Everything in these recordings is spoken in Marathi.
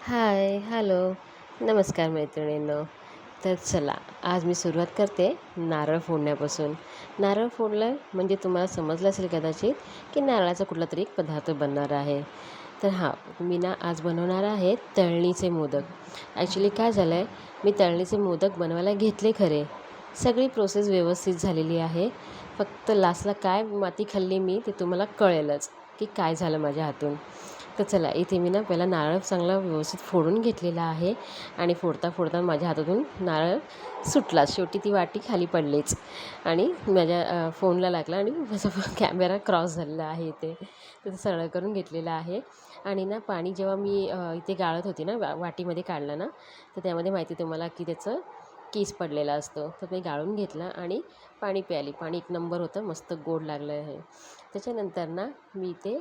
Hi hello. नमस्कार मैत्रिणींनो. तर चला आज मी सुरुवात करते नारळ फोडण्यापासून. नारळ फोडलं म्हणजे तुम्हाला समजलं असेल कदाचित की नारळाचा कुठला तरी एक पदार्थ बनणार आहे. तर हां मी ना आज बनवणार आहे तळणीचे मोदक. ॲक्च्युली काय झालं आहे मी तळणीचे मोदक बनवायला घेतले खरे. सगळी प्रोसेस व्यवस्थित झालेली आहे. फक्त लास्टला काय माती खाल्ली मी ते तुम्हाला कळेलच की काय झालं माझ्या हातून. तर चला इथे मी ना पहिला नारळ चांगला व्यवस्थित फोडून घेतलेला आहे आणि फोडता फोडता माझ्या हातातून नारळ सुटला. शेवटी ती वाटी खाली पडलीच आणि माझ्या फोनला लागला आणि माझा कॅमेरा क्रॉस झालेला आहे इथे. तर सरळ करून घेतलेला आहे आणि ना पाणी जेव्हा मी इथे गाळत होती ना वा वाटीमध्ये काढलं ना तर त्यामध्ये माहिती तुम्हाला की त्याचं केस पडलेला असतो. तर मी गाळून घेतलं आणि पाणी प्याली पाणी एक नंबर होतं. मस्त गोड लागलं आहे. त्याच्यानंतर ना मी ते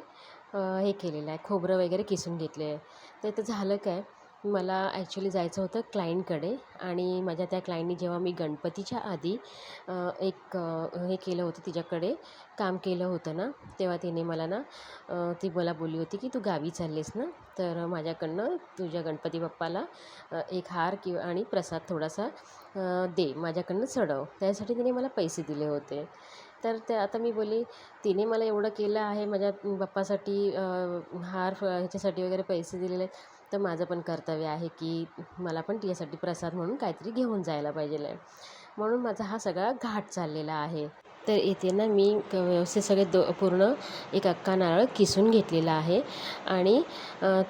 हे केलेलं आहे. खोबरं वगैरे किसून घेतले आहे. तर ते झालं काय मला ॲक्च्युली जायचं होतं क्लायंटकडे आणि माझ्या त्या क्लायंटनी जेव्हा मी गणपतीच्या आधी एक हे केलं होतं तिच्याकडे काम केलं होतं ना तेव्हा तिने मला ना ती मला बोलली होती की तू गावी चाललीस ना? तर माझ्याकडनं तुझ्या गणपती बाप्पाला एक हार किंवा आणि प्रसाद थोडासा दे माझ्याकडनं चढव. त्यासाठी तिने मला पैसे दिले होते. तर ते आता मी बोलली तिने मला एवढं केलं आहे माझ्या बाप्पासाठी हार ह्याच्यासाठी वगैरे पैसे दिलेले तर माझं पण कर्तव्य आहे की मला पण तिच्यासाठी प्रसाद म्हणून काहीतरी घेऊन जायला पाहिजे आहे. म्हणून माझा हा सगळा घाट चाललेला आहे. तर येते ना मी व्यवस्थित सगळे दो पूर्ण एक अक्का नारळ किसून घेतलेला आहे आणि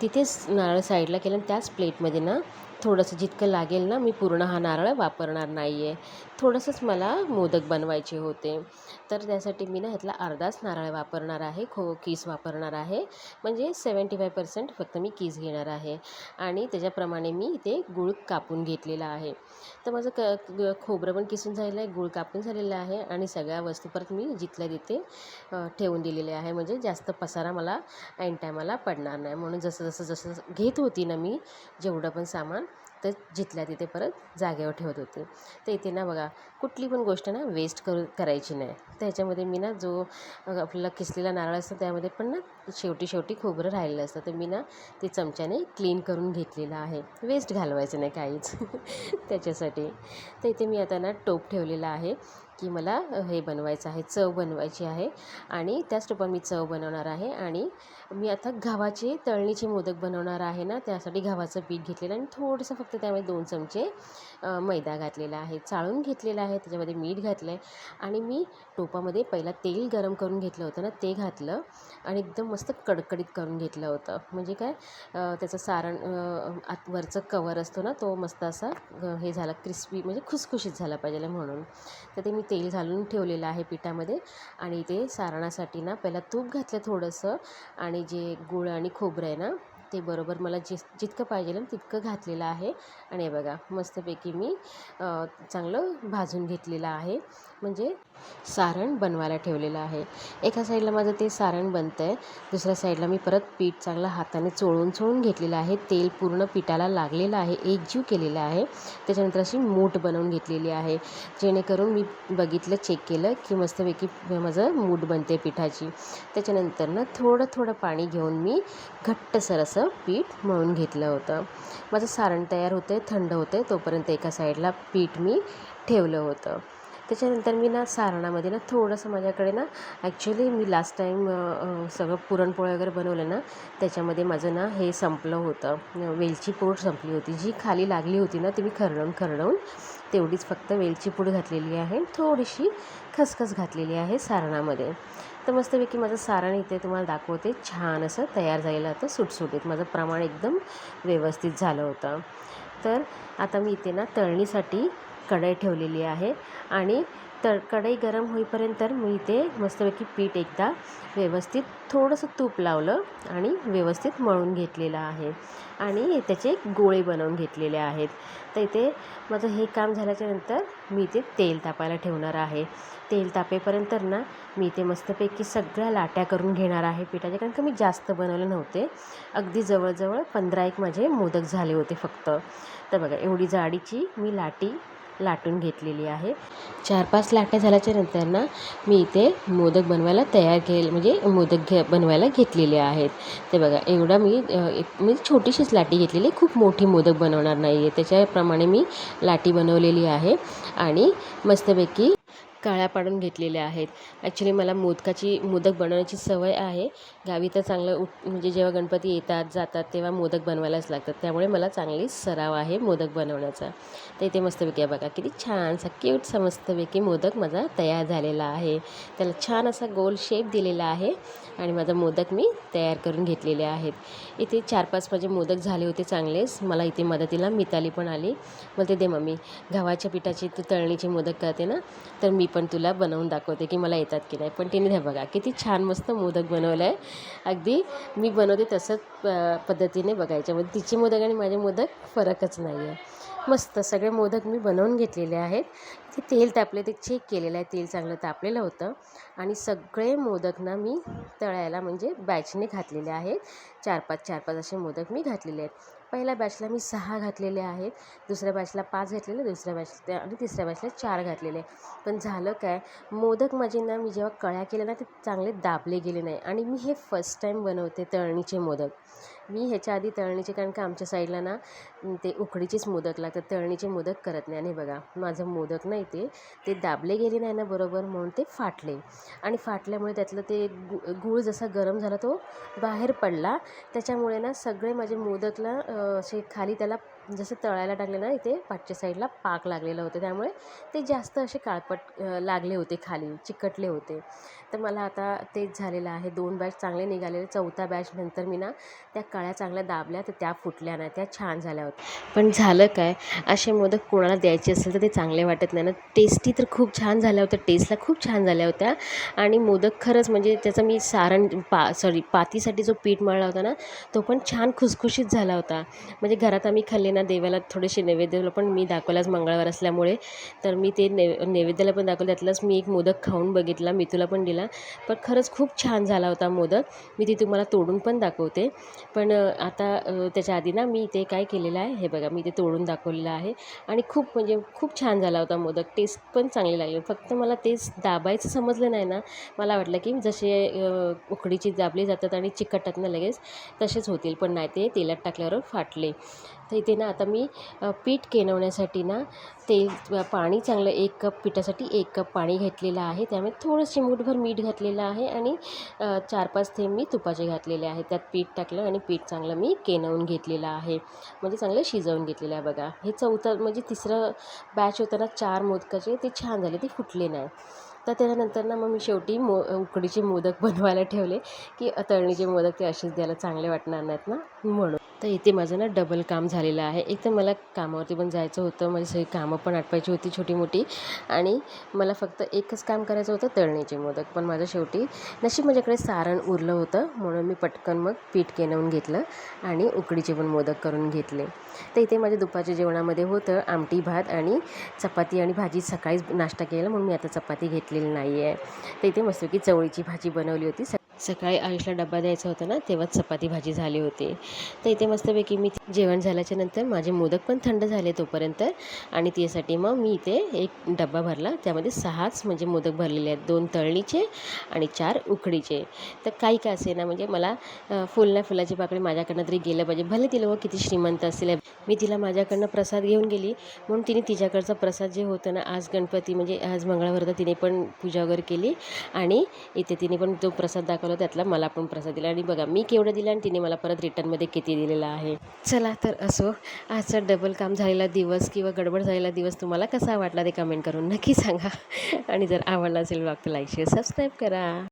तिथेच नारळ साईडला केलं आणि त्याच प्लेटमध्ये ना थोडंसं जितकं लागेल ना मी पूर्ण हा नारळ वापरणार नाही आहे थोडंसंच मला मोदक बनवायचे होते. तर त्यासाठी मी ना ह्यातला अर्धाच नारळ वापरणार आहे खो कीस वापरणार आहे. म्हणजे सेवन्टी फाय पर्सेंट फक्त मी कीस घेणार आहे. आणि त्याच्याप्रमाणे मी इथे गूळ कापून घेतलेला आहे. तर माझं क खोबरं पण किसून झालेलं आहे गूळ कापून झालेलं आहे. आणि सगळ्या वस्तू परत मी जिथल्या तिथे ठेवून दिलेले आहे. म्हणजे जास्त पसारा मला ऐन टायमाला पडणार नाही. म्हणून जसं जसं जसं घेत होती ना मी जेवढं पण सामान तर जिथल्या तिथे परत जागेवर ठेवत होते. तर इथे ना बघा कुठली पण गोष्ट ना वेस्ट करू करायची नाही. त्याच्यामध्ये मी ना जो आपल्याला किसलेला नारळ असतो त्यामध्ये पण ना शेवटी शेवटी खोबरं राहिलेलं असतं. तर मी ना ते चमच्याने क्लीन करून घेतलेलं आहे. वेस्ट घालवायचं नाही काहीच. त्याच्यासाठी. तर इथे मी आता ना टोप ठेवलेला आहे. की मला हे बनवायचं आहे चव बनवायची आहे. आणि त्याच मी चव बनवणार आहे. आणि मी आता गव्हाचे तळणीचे मोदक बनवणार आहे ना त्यासाठी गव्हाचं पीठ घेतलेलं आणि थोडंसं फक्त त्यामध्ये दोन चमचे मैदा घातलेला आहे चाळून घेतलेला आहे त्याच्यामध्ये मीठ घातलं आहे आणि मी टोपामध्ये पहिला तेल गरम करून घेतलं होतं ना ते घातलं आणि एकदम मस्त कडकडीत करून घेतलं होतं. म्हणजे काय त्याचं सारण आत वरचं कवर असतो ना तो मस्त असा हे झाला क्रिस्पी म्हणजे खुसखुशीत झाला पाहिजे म्हणून. तर ते मी तेल घालून ठेवलेलं आहे पिठामध्ये आणि ते सारणासाठी ना पहिला तूप घातलं थोडंसं आणि जे गूळ आणि खोबरं आहे ना ते बरोबर मला जिस जितकं पाहिजे तितकं घातलेलं आहे. आणि हे बघा मस्तपैकी मी चांगलं भाजून घेतलेलं आहे. म्हणजे सारण बनवायला ठेवलेलं आहे. एका साईडला माझं ते सारण बनतं आहे दुसऱ्या साईडला मी परत पीठ चांगलं हाताने चोळून चोळून घेतलेलं आहे. तेल पूर्ण पिठाला लागलेलं आहे. एकजीव केलेलं आहे. त्याच्यानंतर अशी मूठ बनवून घेतलेली आहे. जेणेकरून मी बघितलं चेक केलं की मस्तपैकी माझं मूठ बनते पिठाची. त्याच्यानंतर ना थोडं थोडं पाणी घेऊन मी घट्टसर असं पीठ मळून घेतलं होतं. माझं सारण तयार होते थंड होते तोपर्यंत एका साईडला पीठ मी ठेवलं होतं. त्याच्यानंतर मी ना सारणामध्ये ना थोडंसं माझ्याकडे ना ॲक्च्युली मी लास्ट टाईम सगळं पुरणपोळ्या वगैरे बनवलं ना त्याच्यामध्ये माझं ना हे संपलं होतं. वेलची पूड संपली होती. जी खाली लागली होती ना ती मी खरडवून खरडवून तेवढीच फक्त वेलची पूड घातलेली आहे थोडीशी खसखस घातलेली आहे सारणामध्ये. तर मस्तपैकी माझं सारण इथे तुम्हाला दाखवते. छान असं तयार झालेलं होतं सुटसुटीत. माझं प्रमाण एकदम व्यवस्थित झालं होतं. तर आता मी इथे ना तळणीसाठी कढई ठेवलेली आहे आणि तर कढई गरम होईपर्यंत मी इथे मस्तपैकी पीठ एकदा व्यवस्थित थोडंसं तूप लावलं आणि व्यवस्थित मळून घेतलेलं आहे. आणि त्याचे गोळे बनवून घेतलेले आहेत. तर इथे माझं हे काम झाल्याच्यानंतर मी इथे तेल तापायला ठेवणार आहे. तेल तापेपर्यंत ना मी इथे मस्तपैकी सगळ्या लाट्या करून घेणार आहे पिठाच्या कारण का मी जास्त बनवले नव्हते. अगदी जवळजवळ पंधरा एक माझे मोदक झाले होते फक्त. तर बघा एवढी जाडीची मी लाटी लाटून घेतलेली आहे. चार पाच लाटा झाल्याच्यानंतर ना मी इथे मोदक बनवायला तयार केले म्हणजे मोदक घे बनवायला घेतलेले आहेत. ते बघा एवढा मी मी छोटीशीच लाटी घेतलेली खूप मोठी मोदक बनवणार नाही आहे त्याच्याप्रमाणे मी लाटी बनवलेली आहे. आणि मस्तपैकी काळ्या पाडून घेतलेल्या आहेत. ॲक्च्युली मला मोदकाची मोदक बनवण्याची सवय आहे. गावी तर चांगलं उठ म्हणजे जेव्हा गणपती येतात जातात तेव्हा मोदक बनवायलाच लागतात. त्यामुळे मला चांगली सराव आहे मोदक बनवण्याचा. तर इथे मस्तपैकी बघा किती छानसा क्यूटसा मस्तपैकी मोदक माझा तयार झालेला आहे. त्याला छान असा गोल शेप दिलेला आहे आणि माझा मोदक मी तयार करून घेतलेले आहेत. इथे चार पाच माझे मोदक झाले होते चांगलेच. मला इथे मदतीला मिताली पण आली. बोलते दे मम्मी गव्हाच्या पिठाची तू तळणीचे मोदक करते ना तर मी पण तुला बनवून दाखवते की मला येतात की नाही. पण तिने हे बघा किती छान मस्त मोदक बनवलं आहे अगदी मी बनवते तसंच प पद्धतीने बघायच्या म्हणजे तिचे मोदक आणि माझे मोदक फरकच नाही आहे मस्त सगळे मोदक मी बनवून घेतलेले आहेत. ते तेल तापले ते चेक केलेलं आहे. तेल चांगलं तापलेलं होतं. आणि सगळे मोदक ना मी तळायला म्हणजे बॅचने घातलेले आहेत. चार पाच चार पाच असे मोदक मी घातलेले आहेत. पहिल्या बॅचला मी सहा घातलेले आहेत. दुसऱ्या बॅचला पाच घातलेले दुसऱ्या बॅचला आणि तिसऱ्या बॅचला चार घातलेले. पण झालं काय? मोदक माझे ना मी जेव्हा कळ्या केल्या ना ते चांगले दाबले गेले नाही. आणि मी हे फर्स्ट टाईम बनवते तळणीचे मोदक. मी ह्याच्या आधी तळणीचे कारण का आमच्या साईडला ना ते उकडीचेच मोदक लागतात. तळणीचे मोदक करत नाही. आणि बघा माझं मोदक नाही ते ते दाबले गेले नाही ना बरोबर म्हणून ते फाटले. आणि फाटल्यामुळे त्यातलं ते गु गूळ जसा गरम झाला तो बाहेर पडला. त्याच्यामुळे ना सगळे माझे मोदकला असे खाली त्याला जसं तळायला टाकले ना इथे पाठच्या साईडला पाक लागलेलं होतं. त्यामुळे ते जास्त असे काळपट लागले होते खाली चिकटले होते. तर मला आता तेच झालेलं आहे. दोन बॅच चांगले निघालेले. चौथा बॅच नंतर मी ना त्या कळ्या चांगल्या दाबल्या तर त्या फुटल्या नाही. त्या छान झाल्या होत्या. पण झालं काय? असे मोदक कोणाला द्यायचे असेल तर ते चांगले वाटत नाही ना. टेस्टी तर खूप छान झाल्या होत्या. टेस्टला खूप छान झाल्या होत्या. आणि मोदक खरंच म्हणजे त्याचं मी सारण पा सॉरी पातीसाठी जो पीठ मळला होता ना तो पण छान खुसखुशीत झाला होता. म्हणजे घरात आम्ही खाल्ले ना देवाला थोडेसे नैवेद्य पण मी दाखवलाच मंगळवार असल्यामुळे. तर मी ते नै नैवेद्याला पण दाखवलं. त्यातलाच मी एक मोदक खाऊन बघितला मी तुला पण दिला. पण खरंच खूप छान झाला होता मोदक. मी ते तुम्हाला तोडून पण दाखवते. पण आता त्याच्या आधी ना मी ते काय केलेलं आहे हे बघा मी ते तोडून दाखवलेलं आहे. आणि खूप म्हणजे खूप छान झाला होता मोदक. टेस्ट पण चांगली लागली. फक्त मला तेच दाबायचं समजलं नाही ना. मला वाटलं की जसे उकडीची दाबली जातात आणि चिकटतात ना लगेच तसेच होतील. पण नाही ते तेलात टाकल्यावर फाटले. तर इथे ना आता मी पीठ केनवण्यासाठी ना तेल पाणी चांगलं एक कप पिठासाठी एक कप पाणी घेतलेलं आहे. त्यामुळे थोडंशी मूठभर मीठ घातलेलं आहे आणि चार पाच थेंब मी तुपाचे घातलेले आहे. त्यात पीठ टाकलं आणि पीठ चांगलं मी केनवून घेतलेलं आहे. म्हणजे चांगलं शिजवून घेतलेलं आहे बघा. हे चौथं म्हणजे तिसरं बॅच होतं ना चार मोदकाचे ते छान झाले ते फुटले नाही. तर त्याच्यानंतर ना मग मी शेवटी मो उकडीचे मोदक बनवायला ठेवले की तळणीचे मोदक ते असेच द्यायला चांगले वाटणार नाहीत ना म्हणून. तर इथे माझं ना डबल काम झालेलं आहे. एक तर मला कामावरती पण जायचं होतं. माझी सगळी कामं पण आटपायची होती छोटी मोठी आणि मला फक्त एकच काम करायचं होतं तळणीचे मोदक. पण माझं शेवटी नशीब माझ्याकडे सारण उरलं होतं. म्हणून मी पटकन मग पीठ केनवून घेतलं आणि उकडीचे पण मोदक करून घेतले. तर इथे माझ्या दुपारच्या जेवणामध्ये होतं आमटी भात आणि चपाती आणि भाजी. सकाळीच नाश्ता केला. म्हणून मी आता चपाती घेतलेली नाही आहे तर इथे मस्तपैकी चवळीची भाजी बनवली होती. सकाळी आयुषला डबा द्यायचा होता ना तेव्हाच चपाती भाजी झाली होती. तर इथे मस्तपैकी मी जेवण झाल्याच्यानंतर माझे मोदक पण थंड झाले तोपर्यंत आणि त्यासाठी मग मी इथे एक डबा भरला. त्यामध्ये सहाच म्हणजे मोदक भरलेले आहेत. दोन तळणीचे आणि चार उकडीचे. तर काही का असे ना म्हणजे मला फुल ना फुलाची पाकळी माझ्याकडनं तरी गेलं पाहिजे. भले ती व किती श्रीमंत असतील मी तिला माझ्याकडनं प्रसाद घेऊन गेली. म्हणून तिने तिच्याकडचा प्रसाद जे होतं ना आज गणपती म्हणजे आज मंगळवार तिने पण पूजा वगैरे केली. आणि इथे तिने पण तो प्रसाद दाखवला. त्यातला मला पण प्रसाद दिला. आणि बघा मी केवढं दिलं आणि तिने मला परत रिटर्नमध्ये किती दिलेला आहे. चला तर असो आजचा डबल काम झालेला दिवस किंवा गडबड झालेला दिवस तुम्हाला कसा वाटला ते कमेंट करून नक्की सांगा. आणि जर आवडला असेल ब्लॉग तर लाईक शेअर सबस्क्राईब करा.